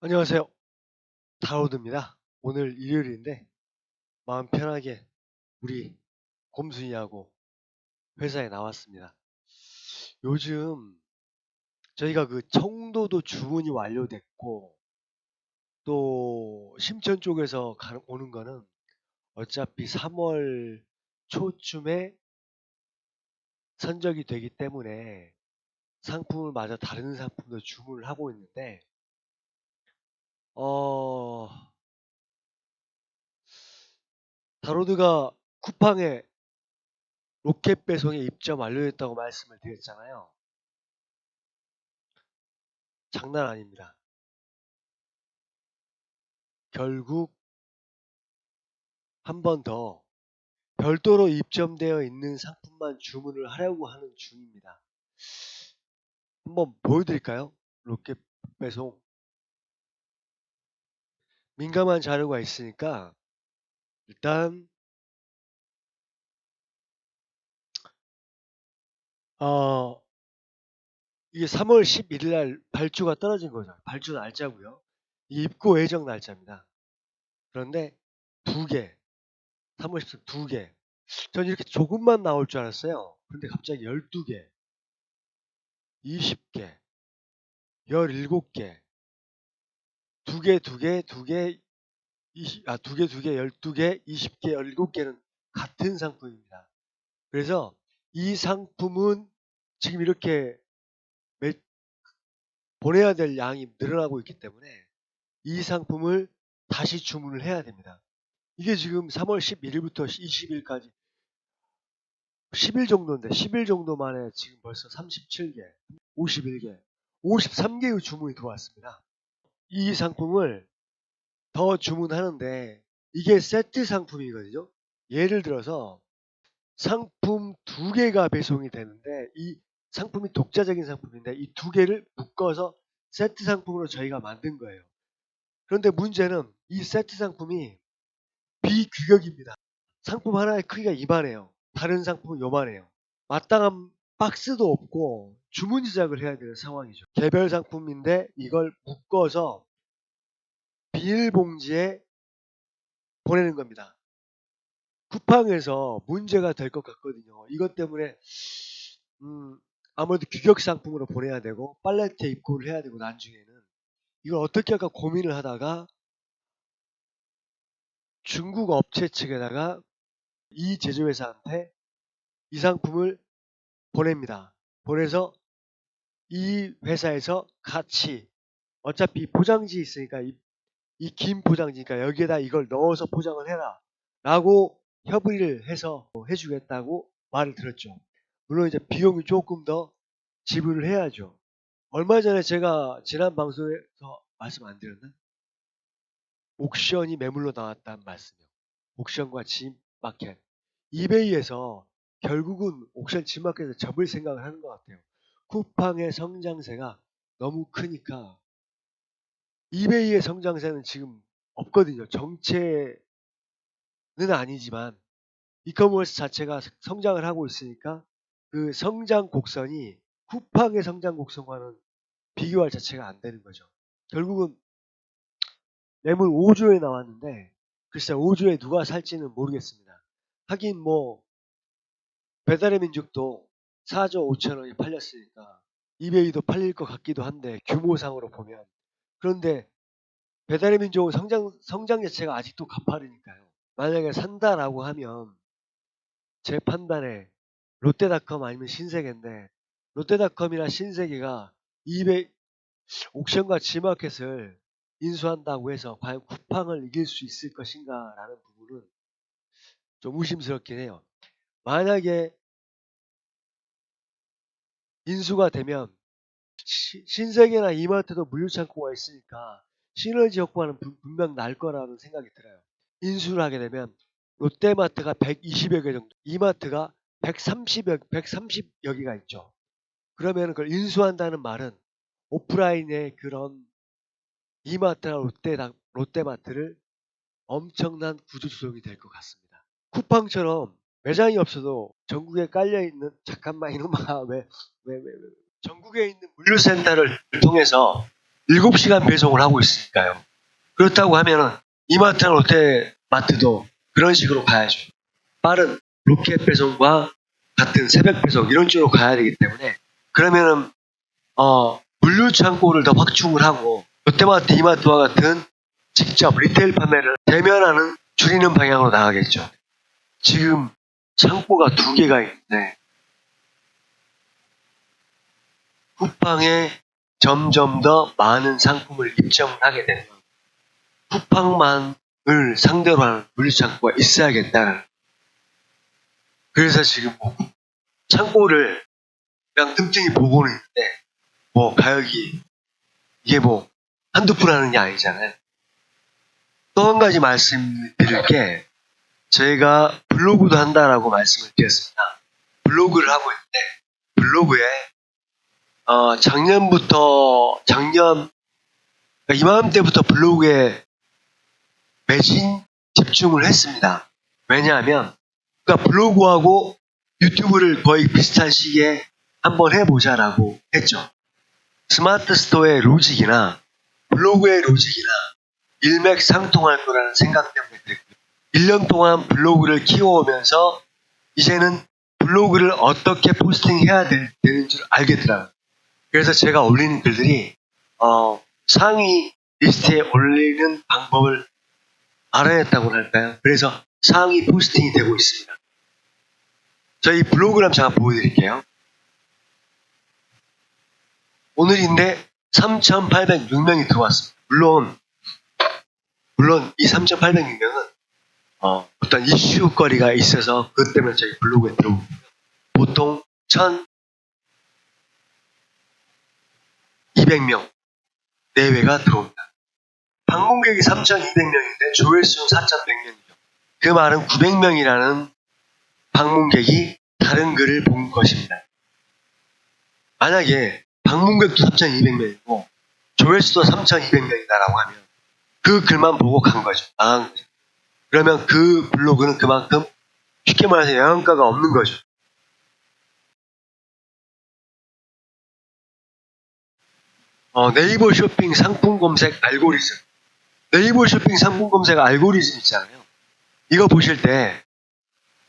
안녕하세요. 다우드입니다. 오늘 일요일인데 마음 편하게 우리 곰순이하고 회사에 나왔습니다. 요즘 저희가 그 청도도 주문이 완료됐고 또 심천 쪽에서 가는- 오는 거는 어차피 3월 초쯤에 선적이 되기 때문에 상품을 마저 다른 상품도 주문을 하고 있는데 어 다로드가 쿠팡에 로켓 배송에 입점 완료했다고 말씀을 드렸잖아요. 장난 아닙니다. 결국 한 번 더 별도로 입점되어 있는 상품만 주문을 하려고 하는 중입니다. 한번 보여드릴까요? 로켓 배송. 민감한 자료가 있으니까 일단 어 이게 3월 11일 날 발주가 떨어진 거죠. 발주 날짜고요. 이 입고 예정 날짜입니다. 그런데 두 개, 3월 10일 두 개. 전 이렇게 조금만 나올 줄 알았어요. 근데 갑자기 12개, 20개, 17개, 두 개, 두 개, 두 개, 20, 아, 두 개, 두 개, 12개, 20개, 17개는 같은 상품입니다. 그래서 이 상품은 지금 이렇게 매- 보내야 될 양이 늘어나고 있기 때문에 이 상품을 다시 주문을 해야 됩니다. 이게 지금 3월 11일부터 20일까지 10일 정도인데 10일 정도 만에 지금 벌써 37개, 51개, 53개의 주문이 들어왔습니다. 이 상품을 더 주문하는데 이게 세트 상품이거든요. 예를 들어서 상품 두 개가 배송이 되는데 이 상품이 독자적인 상품인데 이 두 개를 묶어서 세트 상품으로 저희가 만든 거예요. 그런데 문제는 이 세트 상품이 비규격입니다. 상품 하나의 크기가 이만해요. 다른 상품은 요만해요. 마땅한 박스도 없고 주문 제작을 해야 되는 상황이죠. 개별 상품인데 이걸 묶어서 비닐봉지에 보내는 겁니다. 쿠팡에서 문제가 될 것 같거든요. 이것 때문에 음, 아무래도 규격 상품으로 보내야 되고 팔레트에 입고를 해야 되고 나중에는 이걸 어떻게 할까 고민을 하다가 중국 업체 측에다가 이 제조회사한테 이 상품을 보냅니다. 보내서 이 회사에서 같이 어차피 포장지 있으니까 이, 이긴 포장지니까 여기에다 이걸 넣어서 포장을 해라 라고 협의를 해서 해주겠다고 말을 들었죠. 물론 이제 비용이 조금 더 지불을 해야죠. 얼마 전에 제가 지난 방송에서 말씀 안 드렸나? 옥션이 매물로 나왔다는 말씀이요. 옥션과 지마켓. 이베이에서 결국은 옥션 지마켓에서 접을 생각을 하는 것 같아요. 쿠팡의 성장세가 너무 크니까 이베이의 성장세는 지금 없거든요. 정체는 아니지만 이커머스 자체가 성장을 하고 있으니까 그 성장 곡선이 쿠팡의 성장 곡선과는 비교할 자체가 안 되는 거죠. 결국은 매물 5조에 나왔는데 글쎄 5조에 누가 살지는 모르겠습니다. 하긴 뭐 배달의 민족도 4조 5천 원이 팔렸으니까 이베이도 팔릴 것 같기도 한데 규모상으로 보면 그런데 배달의 민족은 성장 성장 자체가 아직도 가파르니까요. 만약에 산다라고 하면 제 판단에 롯데닷컴 아니면 신세계인데 롯데닷컴이나 신세계가 이베 옥션과 지마켓을 인수한다고 해서 과연 쿠팡을 이길 수 있을 것인가라는 부분은 좀 의심스럽긴 해요. 만약에 인수가 되면 시- 신세계나 이마트도 물류창고가 있으니까 시너지 효과는 분- 분명 날 거라는 생각이 들어요. 인수를 하게 되면 롯데마트가 120여 개 정도, 이마트가 130여, 130여 개가 있죠. 그러면 그걸 인수한다는 말은 오프라인의 그런 이마트나 롯데, 롯데마트를 엄청난 구조조정이 될 것 같습니다. 쿠팡처럼 매장이 없어도 전국에 깔려 있는 잠깐만 이놈아 왜 왜 왜 왜 전국에 있는 물류센터를 통해서 7시간 배송을 하고 있으니까요. 그렇다고 하면은 이마트나 롯데마트도 그런 식으로 가야죠. 빠른 로켓 배송과 같은 새벽 배송 이런 쪽으로 가야 되기 때문에 그러면은 어, 물류 창고를 더 확충을 하고 롯데마트, 이마트와 같은 직접 리테일 판매를 대면하는 줄이는 방향으로 나가겠죠. 지금 창고가 두 개가 있는데 쿠팡에 점점 더 많은 상품을 입점을 하게 되면 쿠팡만을 상대로 하는 물류창고가 있어야겠다는 그래서 지금 뭐 창고를 그냥 틈틈이 보고는 있는데 뭐 가격이 이게 뭐 한두 푼 하는 게 아니잖아요. 또 한 가지 말씀드릴 게 제가 블로그도 한다라고 말씀을 드렸습니다. 블로그를 하고 있는데 블로그에 어, 작년부터 작년 그러니까 이맘때부터 블로그에 매진 집중을 했습니다. 왜냐하면 그러니까 블로그하고 유튜브를 거의 비슷한 시기에 한번 해보자라고 했죠. 스마트 스토어의 로직이나 블로그의 로직이나 일맥상통할 거라는 생각 때문에 그랬고요. 1년 동안 블로그를 키워오면서 이제는 블로그를 어떻게 포스팅해야 될- 되는 줄 알겠더라고요. 그래서 제가 올리는 글들이 어, 상위 리스트에 올리는 방법을 알아냈다고 할까요? 그래서 상위 포스팅이 되고 있습니다. 저희 블로그를 한번 잠깐 보여드릴게요. 오늘인데 3,806명이 들어왔습니다. 물론 물론 이 3,806명은 어, 어떤 이슈거리가 있어서 그것 때문에 저희 블로그에 들어오고요. 보통 1,200명 내외가 들어옵니다. 방문객이 3,200명인데 조회수는 4,100명이죠. 그 말은 900명이라는 방문객이 다른 글을 본 것입니다. 만약에 방문객도 3,200명이고 조회수도 3,200명이다라고 하면 그 글만 보고 간 거죠. 나간 거죠. 그러면 그 블로그는 그만큼 쉽게 말해서 영양가가 없는 거죠. 어, 네이버 쇼핑 상품 검색 알고리즘. 네이버 쇼핑 상품 검색 알고리즘 있잖아요. 이거 보실 때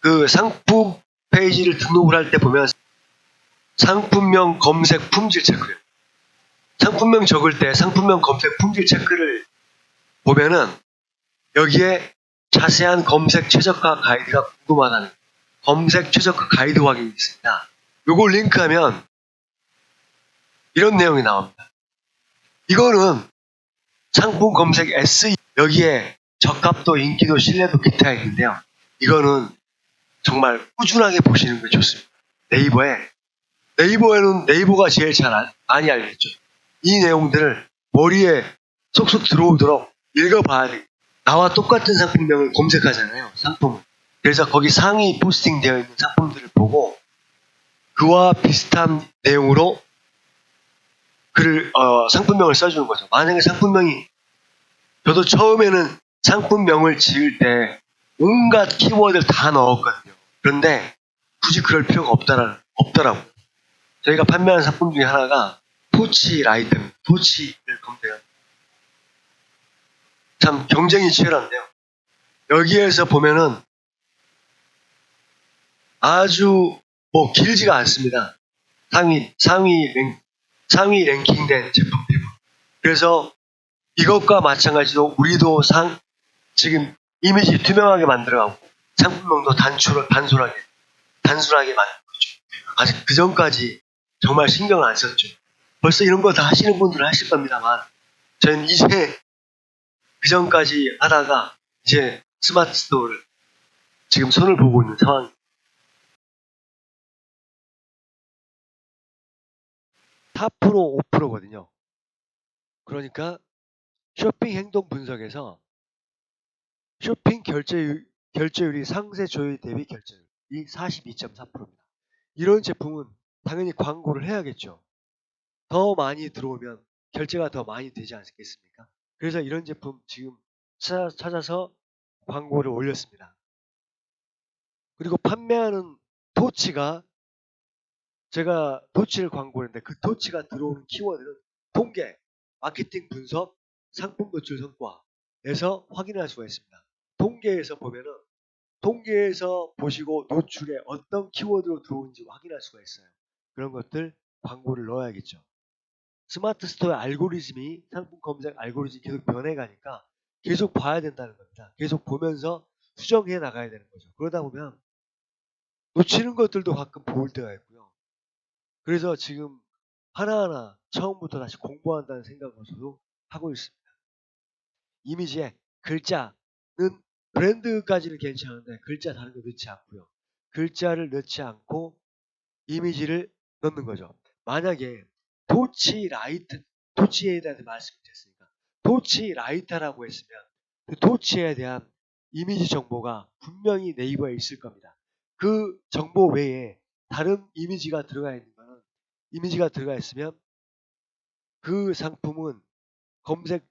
그 상품 페이지를 등록을 할 때 보면 상품명 검색 품질 체크요. 상품명 적을 때 상품명 검색 품질 체크를 보면은 여기에 자세한 검색 최적화 가이드가 궁금하다는 검색 최적화 가이드 확인이 있습니다. 요걸 링크하면 이런 내용이 나옵니다. 이거는 상품 검색 SE 여기에 적합도, 인기도, 신뢰도 기타 있는데요. 이거는 정말 꾸준하게 보시는 게 좋습니다. 네이버에 네이버에는 네이버가 제일 잘 알- 많이 알겠죠. 이 내용들을 머리에 쏙쏙 들어오도록 읽어봐야 돼. 나와 똑같은 상품명을 검색하잖아요. 상품을. 그래서 거기 상위 포스팅 되어 있는 상품들을 보고 그와 비슷한 내용으로 글을 어, 상품명을 써주는 거죠. 만약에 상품명이 저도 처음에는 상품명을 지을 때 온갖 키워드를 다 넣었거든요. 그런데 굳이 그럴 필요가 없다라, 없더라고요. 저희가 판매하는 상품 중에 하나가 토치 라이트, 토치를 검색한 참 경쟁이 치열한데요. 여기에서 보면은 아주 뭐 길지가 않습니다. 상위 상위 랭 상위 랭킹된 제품들. 그래서 이것과 마찬가지로 우리도 상 지금 이미지 투명하게 만들어가고 상품명도 단추로 단순하게 단순하게 만든 거죠. 아직 그 전까지 정말 신경을 안 썼죠. 벌써 이런 거 다 하시는 분들은 하실 겁니다만 저는 이제 그 전까지 하다가 이제 스마트 스토어를 지금 손을 보고 있는 상황. 4% 5%거든요. 그러니까 쇼핑 행동 분석에서 쇼핑 결제율, 결제율이 상세 조회 대비 결제율이 42.4%입니다. 이런 제품은 당연히 광고를 해야겠죠. 더 많이 들어오면 결제가 더 많이 되지 않겠습니까? 그래서 이런 제품 지금 찾아, 찾아서 광고를 올렸습니다. 그리고 판매하는 토치가 제가 토치를 광고했는데 그 토치가 들어오는 키워드는 통계, 마케팅 분석, 상품 노출 성과에서 확인할 수가 있습니다. 통계에서 보면은 통계에서 보시고 노출에 어떤 키워드로 들어오는지 확인할 수가 있어요. 그런 것들 광고를 넣어야겠죠. 스마트 스토어의 알고리즘이 상품 검색 알고리즘이 계속 변해가니까 계속 봐야 된다는 겁니다. 계속 보면서 수정해 나가야 되는 거죠. 그러다 보면 놓치는 것들도 가끔 보일 때가 있고요. 그래서 지금 하나하나 처음부터 다시 공부한다는 생각으로도 하고 있습니다. 이미지에 글자는 브랜드까지는 괜찮은데 글자 다른 거 넣지 않고요. 글자를 넣지 않고 이미지를 넣는 거죠. 만약에 토치 라이트, 토치에 대해서 말씀드렸으니까 토치 라이터라고 했으면 그 토치에 대한 이미지 정보가 분명히 네이버에 있을 겁니다. 그 정보 외에 다른 이미지가 들어가 있는 거는 이미지가 들어가 있으면 그 상품은 검색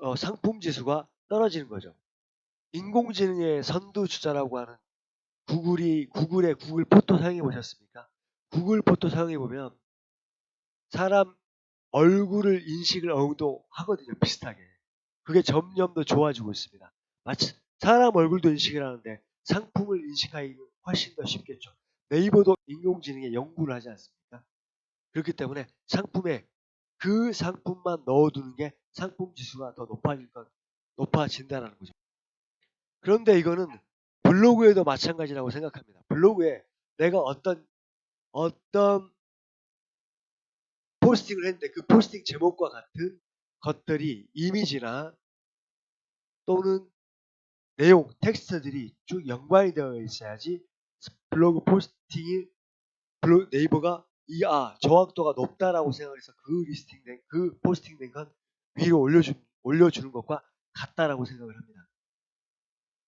어, 상품 지수가 떨어지는 거죠. 인공지능의 선두주자라고 하는 구글이 구글의 구글 포토 사용해 보셨습니까? 구글 포토 사용해 보면 사람 얼굴을 인식을 어느 정도 하거든요. 비슷하게. 그게 점점 더 좋아지고 있습니다. 마치 사람 얼굴도 인식을 하는데 상품을 인식하기는 훨씬 더 쉽겠죠. 네이버도 인공지능에 연구를 하지 않습니까? 그렇기 때문에 상품에 그 상품만 넣어두는 게 상품 지수가 더 높아질 것, 높아진다는 거죠. 그런데 이거는 블로그에도 마찬가지라고 생각합니다. 블로그에 내가 어떤 어떤 포스팅을 했는데 그 포스팅 제목과 같은 것들이 이미지나 또는 내용, 텍스트들이 쭉 연관이 되어 있어야지 블로그 포스팅이 블로 네이버가 이, 아, 정확도가 높다라고 생각해서 그 리스팅된, 그 포스팅된 건 위로 올려주, 올려주는 것과 같다라고 생각을 합니다.